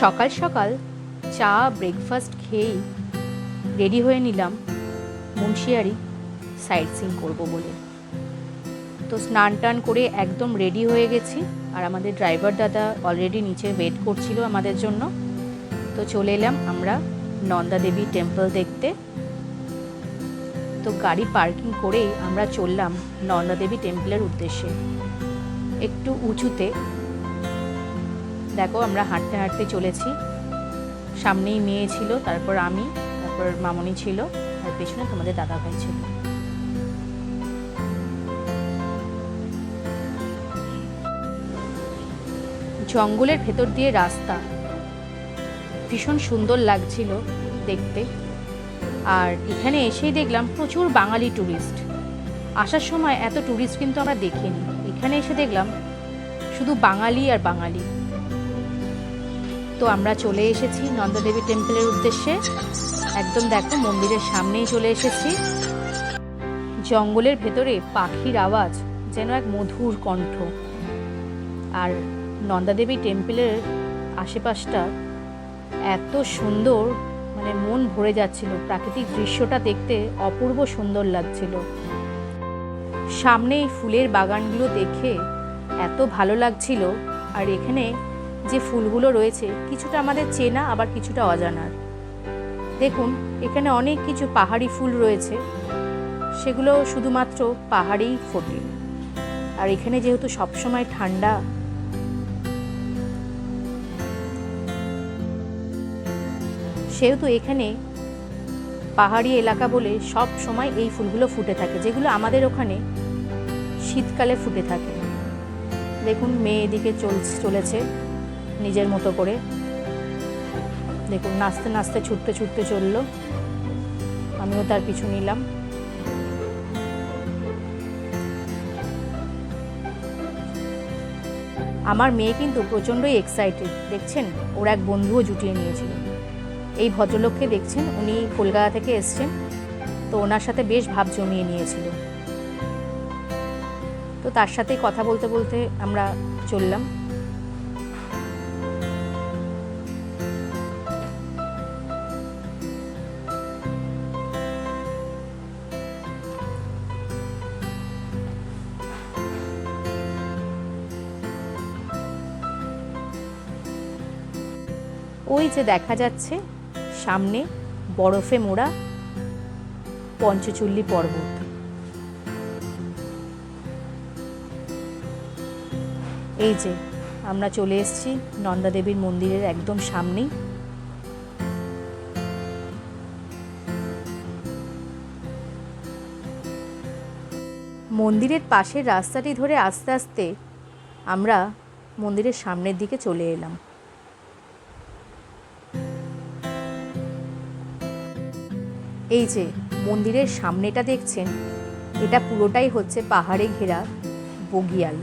সকাল সকাল চা ব্রেকফাস্ট খেয়েই রেডি হয়ে নিলাম মুন্সিয়ারি সাইট সিন করব বলে। তো স্নান টান করে একদম রেডি হয়ে গেছি আর আমাদের ড্রাইভার দাদা অলরেডি নিচে ওয়েট করছিল আমাদের জন্য। তো চলে এলাম আমরা নন্দা দেবী টেম্পল দেখতে। তো গাড়ি পার্কিং করেই আমরা চললাম নন্দা দেবী টেম্পলের উদ্দেশ্যে। একটু উঁচুতে দেখো আমরা হাঁটতে হাঁটতে চলেছি। সামনেই মেয়ে ছিল, তারপর আমি, তারপর মামনি ছিল, আর পেছনে তোমাদের দাদা ভাই ছিল। জঙ্গলের ভেতর দিয়ে রাস্তা। ভীষণ সুন্দর লাগছিল দেখতে। আর এখানে এসেই দেখলাম প্রচুর বাঙালি ট্যুরিস্ট আসার সময় এত ট্যুরিস্ট কিন্তু আমরা দেখিনি। এখানে এসে দেখলাম শুধু বাঙালি আর বাঙালি। তো আমরা চলে এসেছি নন্দদেবী টেম্পলের উদ্দেশ্যে। একদম দেখো, মন্দিরের সামনেই চলে এসেছি। জঙ্গলের ভেতরে পাখির আওয়াজ, যেন এক মধুর কণ্ঠ। আর নন্দাদেবী টেম্পলের আশেপাশটা এত সুন্দর মানে মন ভরে যাচ্ছিল। প্রাকৃতিক দৃশ্যটা দেখতে অপূর্ব সুন্দর লাগছিল। সামনে এই ফুলের বাগানগুলো দেখে এত ভালো লাগছিল। আর এখানে যে ফুলগুলো রয়েছে, কিছুটা আমাদের চেনা, আবার কিছুটা অজানার। দেখুন, এখানে অনেক কিছু পাহাড়ি ফুল রয়েছে। সেগুলো শুধুমাত্র পাহাড়েই ফোটে। আর এখানে যেহেতু সবসময় ঠান্ডা, সেহেতু এখানে পাহাড়ি এলাকা বলে সব সময় এই ফুলগুলো ফুটে থাকে, যেগুলো আমাদের ওখানে শীতকালে ফুটে থাকে। দেখুন মেয়ে এদিকে চল চলেছে। নিজের মতো করে। দেখুন, নাচতে নাচতে ছুটতে ছুটতে চলল। আমিও তার পিছু নিলাম। আমার মেয়ে কিন্তু প্রচণ্ডই এক্সাইটেড দেখছেন? ওর এক বন্ধুও জুটিয়ে নিয়েছিল। এই ভদ্রলোককে দেখছেন? উনি কলকাতা থেকে এসছেন। তো ওনার সাথে বেশ ভাব জমিয়ে নিয়েছিল। তো তার সাথে কথা বলতে বলতে আমরা চললাম। ওই যে দেখা যাচ্ছে, সামনে বরফে মোড়া পঞ্চচুল্লি পর্বত। এই যে, আমরা চলে এসেছি নন্দাদেবীর মন্দিরের একদম সামনেই। মন্দিরের পাশের রাস্তাটি ধরে আস্তে আস্তে আমরা মন্দিরের সামনের দিকে চলে এলাম। এই যে, মন্দিরের সামনেটা দেখছেন, এটা পুরোটাই হচ্ছে পাহাড়ে ঘেরা বগিয়াল।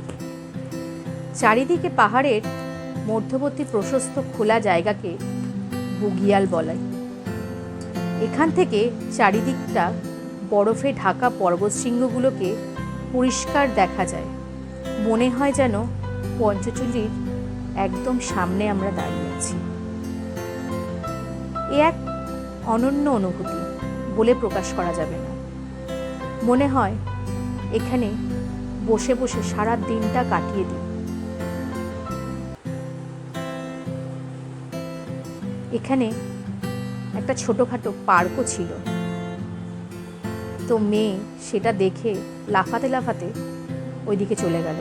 চারিদিকে পাহাড়ের মধ্যবর্তী প্রশস্ত খোলা জায়গাকে বুগিয়াল বলায় এখান থেকে চারিদিকটা বরফে ঢাকা পর্বতশৃঙ্গগুলোকে পরিষ্কার দেখা যায়। মনে হয় যেন পঞ্চচুলির একদম সামনে আমরা দাঁড়িয়ে আছি। এ এক অনন্য অনুভূতি। বলে প্রকাশ করা যাবে না। মনে হয়, এখানে বসে বসে সারা দিনটা কাটিয়ে দিই। এখানে একটা ছোটোখাটো পার্কও ছিল। তো মেয়ে সেটা দেখে লাফাতে লাফাতে ওইদিকে চলে গেল।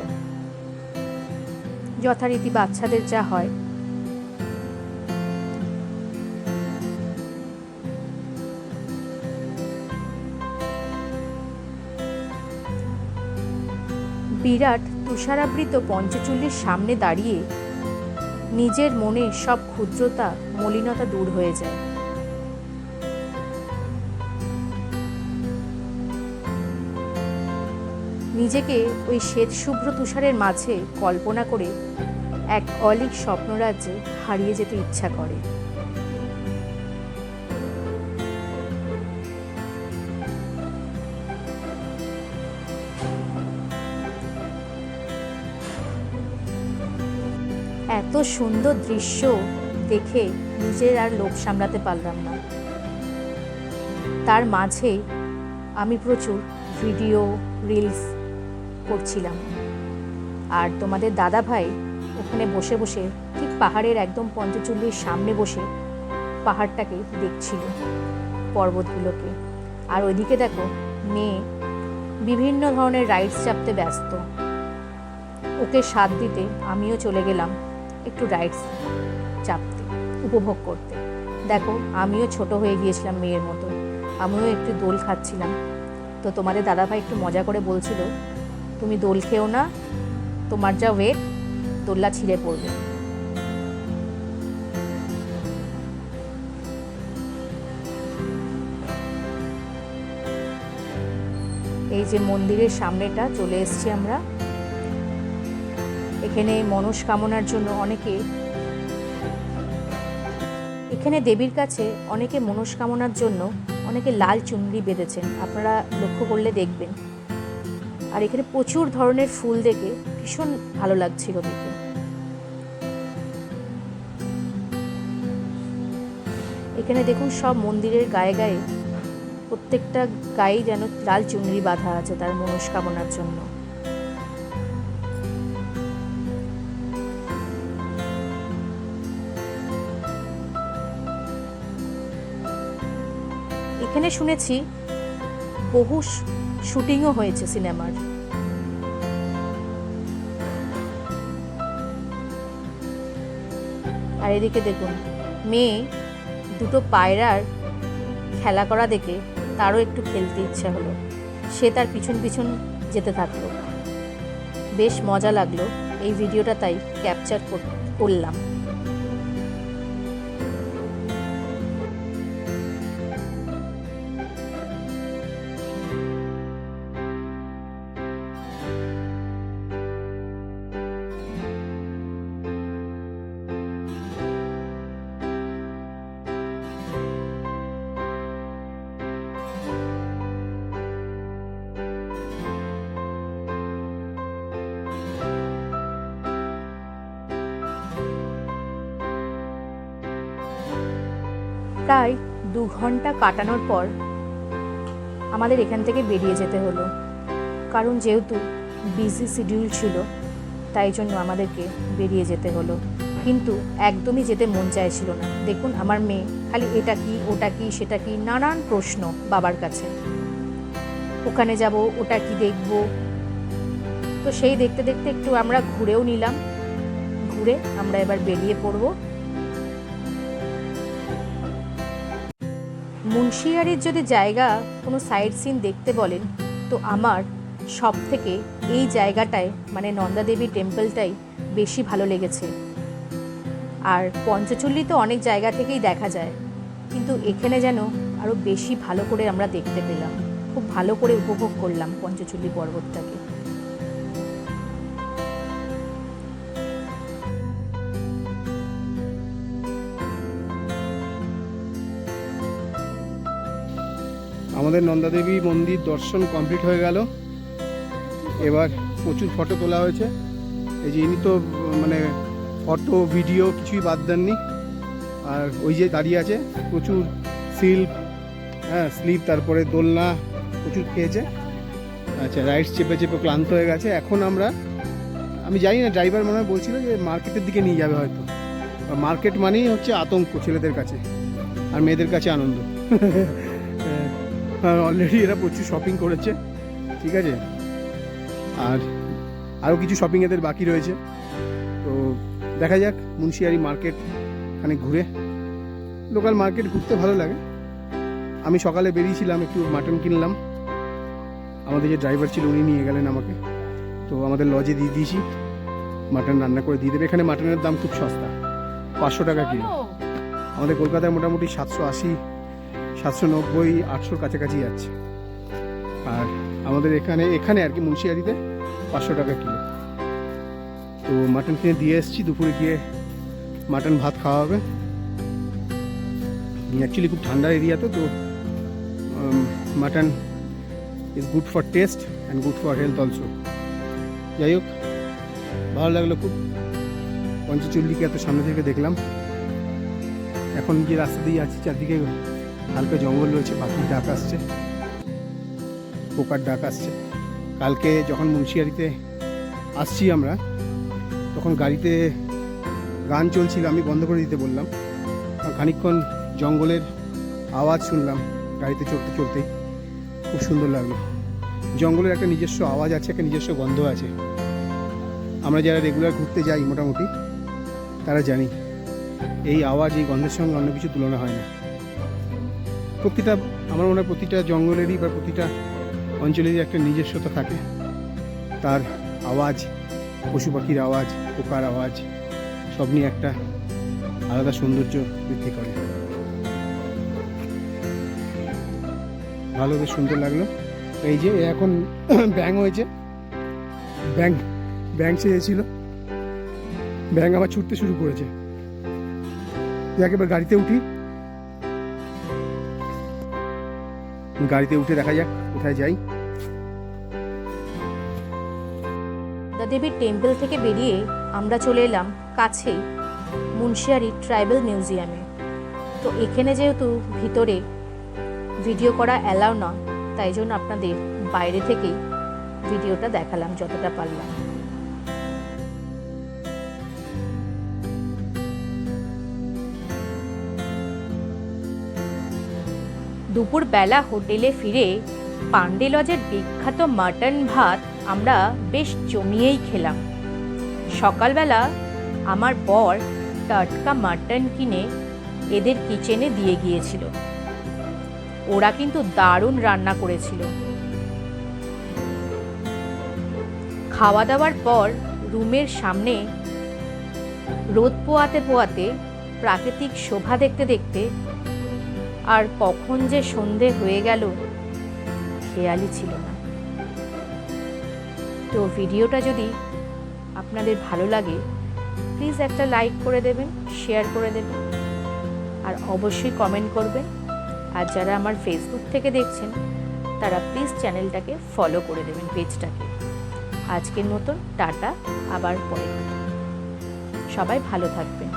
যথারীতি বাচ্চাদের যা হয় বিরাট তুষারাবৃত পঞ্চচুল্লির সামনে দাঁড়িয়ে নিজের মনে সব ক্ষুদ্রতা, মলিনতা দূর হয়ে যায়। নিজেকে ওই শ্বেত শুভ্র তুষারের মাঝে কল্পনা করে এক অলিক স্বপ্নরাজ্যে হারিয়ে যেতে ইচ্ছা করে। এত সুন্দর দৃশ্য দেখে নিজের আর লোভ সামলাতে পারলাম না। তার মাঝে আমি প্রচুর ভিডিও, রিলস করছিলাম। আর তোমাদের দাদা ভাই ওখানে বসে বসে ঠিক পাহাড়ের একদম পঞ্চচল্লির সামনে বসে পাহাড়টাকে দেখছিল পর্বতগুলোকে। আর ওইদিকে দেখো, মেয়ে বিভিন্ন ধরনের রাইডস চাপতে ব্যস্ত। ওকে সাথ দিতে আমিও চলে গেলাম। একটু রাইডস চাপতে উপভোগ করতে। দেখো, আমিও ছোট হয়ে গিয়েছিলাম মেয়ের মতো। আমিও একটু দোল খাচ্ছিলাম। তো তোমাদের দাদাভাই একটু মজা করে বলছিল, তুমি দোল খেও না, তোমার যা ওয়েট দোল্লা ছিঁড়ে পড়বে। এই যে মন্দিরের সামনেটা চলে এসেছি আমরা। এখানে মনস্কামনার জন্য অনেকে, এখানে দেবীর কাছে অনেকে মনস্কামনার জন্য অনেকে লাল চুনরি বেঁধেছেন। আপনারা লক্ষ্য করলে দেখবেন। আর এখানে প্রচুর ধরনের ফুল দেখে ভীষণ ভালো লাগছিল দেখে। এখানে দেখুন সব মন্দিরের গায়ে গায়ে প্রত্যেকটা গায়ে যেন লাল চুনরি বাঁধা আছে তার মনস্কামনার জন্য। শুনেছি বহু শুটিংও হয়েছে সিনেমার। আর এদিকে দেখুন, মেয়ে দুটো পায়রার খেলা করা দেখে তারও একটু খেলতে ইচ্ছা হলো। সে তার পিছন পিছন যেতে থাকল। বেশ মজা লাগল এই ভিডিওটা তাই ক্যাপচার করলাম। প্রায় দু ঘণ্টা কাটানোর পর আমাদের এখান থেকে বেরিয়ে যেতে হলো। কারণ যেহেতু বিজি শিডিউল ছিল, তাই জন্য আমাদেরকে বেরিয়ে যেতে হলো। কিন্তু একদমই যেতে মন চাইছিল না। দেখুন, আমার মেয়ে, খালি এটা কি, ওটা কি, সেটা কি, নানান প্রশ্ন বাবার কাছে। ওখানে যাব, ওটা কি দেখব? তো সেই দেখতে দেখতে একটু আমরা ঘুরেও নিলাম। ঘুরে আমরা এবার বেরিয়ে পড়ব। মুন্সিয়ারির যদি জায়গা কোনো সাইড সিন দেখতে বলেন, তো আমার সব থেকে এই জায়গাটায় মানে নন্দাদেবী টেম্পলটাই বেশি ভালো লেগেছে। আর পঞ্চচল্লি তো অনেক জায়গা থেকেই দেখা যায়, কিন্তু এখানে যেন আরও বেশি ভালো করে আমরা দেখতে পেলাম। খুব ভালো করে উপভোগ করলাম পঞ্চচল্লি পর্বতটাকে। আমাদের নন্দাদেবী মন্দির দর্শন কমপ্লিট হয়ে গেল। এবার প্রচুর ফটো তোলা হয়েছে। এই যে ইনি তো মানে ফটো, ভিডিও কিছুই বাদ দেননি। আর ওই যে দাঁড়িয়ে আছে, প্রচুর সিল্ক হ্যাঁ স্লিপ, তারপরে দোলনা প্রচুর খেয়েছে। আচ্ছা রাইডস চেপে চেপে ক্লান্ত হয়ে গেছে। এখন আমরা, আমি জানি না, ড্রাইভার মনে হয় বলছিল যে মার্কেটের দিকে নিয়ে যাবে হয়তো। মার্কেট মানেই হচ্ছে আতঙ্ক ছেলেদের কাছে, আর মেয়েদের কাছে আনন্দ। অলরেডি এরা প্রচুর শপিং করেছে ঠিক আছে? আর আরও কিছু শপিং এদের বাকি রয়েছে। তো দেখা যাক মুন্সিয়ারি মার্কেট খানে ঘুরে। লোকাল মার্কেট ঘুরতে ভালো লাগে। আমি সকালে বেরিয়েছিলাম একটু মাটন কিনলাম। আমাদের যে ড্রাইভার ছিল উনি নিয়ে গেলেন আমাকে। তো আমাদের লজে দিয়ে দিয়েছি। মাটন রান্না করে দিয়ে দেবে। এখানে মাটনের দাম খুব সস্তা পাঁচশো টাকা কিলো। আমাদের কলকাতায় মোটামুটি সাতশো আশি সাতশো নব্বই, আটশোর কাছাকাছি যাচ্ছে। আর আমাদের এখানে এখানে আর কি মুন্সিয়ারিতে পাঁচশো টাকা কিলো। তো মাটন কিনে দিয়ে এসেছি, দুপুরে গিয়ে মাটন ভাত খাওয়া হবে। অ্যাকচুয়ালি খুব ঠান্ডা এরিয়া তো তো mutton is good for taste and good for health also যাই হোক, ভালো লাগল খুব। পঞ্চচল্লিকে এত সামনে থেকে দেখলাম। এখন যে রাস্তা দিয়ে আছি চারদিকে হালকা জঙ্গল রয়েছে পাখির ডাক আসছে, পোকার ডাক আসছে। কালকে যখন মুন্সিয়ারিতে আসছি আমরা, তখন গাড়িতে গান চলছিল, আমি বন্ধ করে দিতে বললাম। আর খানিকক্ষণ জঙ্গলের আওয়াজ শুনলাম, গাড়িতে চলতে চলতেই খুব সুন্দর লাগল। জঙ্গলের একটা নিজস্ব আওয়াজ আছে, একটা নিজস্ব গন্ধ আছে। আমরা যারা রেগুলার ঘুরতে যাই মোটামুটি, তারা জানি, এই আওয়াজ, এই গন্ধের সঙ্গে অন্য কিছু তুলনা হয় না। প্রতিটা, আমার মনে হয় প্রতিটা জঙ্গলেরই বা প্রতিটা অঞ্চলেরই একটা নিজস্বতা থাকে। তার আওয়াজ, পশু পাখির আওয়াজ, পোকার আওয়াজ, সব নিয়ে একটা আলাদা সৌন্দর্য বৃদ্ধি করে। ভালো বেশ সুন্দর লাগল। এই যে এখন ব্যাং হয়েছে। ব্যাং ব্যাং সেজেছিল। ব্যাং আবার ছুটতে শুরু করেছে। যাক, এবার গাড়িতে উঠি। গাড়িতে উঠে দেখা যাক, কোথায় যাই। দেবীর টেম্পল থেকে বেরিয়ে আমরা চলে এলাম কাছেই, মুন্সিয়ারি ট্রাইবাল মিউজিয়ামে। তো এখানে যেহেতু ভিতরে ভিডিও করা অ্যালাউ না তাই জন্য আপনাদের বাইরে থেকেই ভিডিওটা দেখালাম যতটা পারলাম। দুপুরবেলা হোটেলে ফিরে পান্ডে লজের বিখ্যাত মাটন ভাত আমরা বেশ জমিয়েই খেলাম। সকালবেলা আমার বর টাটকা মাটন কিনে এদের কিচেনে দিয়ে গিয়েছিল। ওরা কিন্তু দারুণ রান্না করেছিল। খাওয়া দাওয়ার পর রুমের সামনে রোদ পোয়াতে পোয়াতে প্রাকৃতিক শোভা দেখতে দেখতে আর কখন যে সন্ধে হয়ে গেল, খেয়ালই ছিল না। তো ভিডিওটা যদি আপনাদের ভালো লাগে, প্লিজ একটা লাইক করে দেবেন, শেয়ার করে দেবেন, আর অবশ্যই কমেন্ট করবেন। আর যারা আমার ফেসবুক থেকে দেখছেন, তারা প্লিজ চ্যানেলটাকে ফলো করে দেবেন পেজটাকে। আজকের মতন, টাটা, আবার পরে। সবাই ভালো থাকবেন।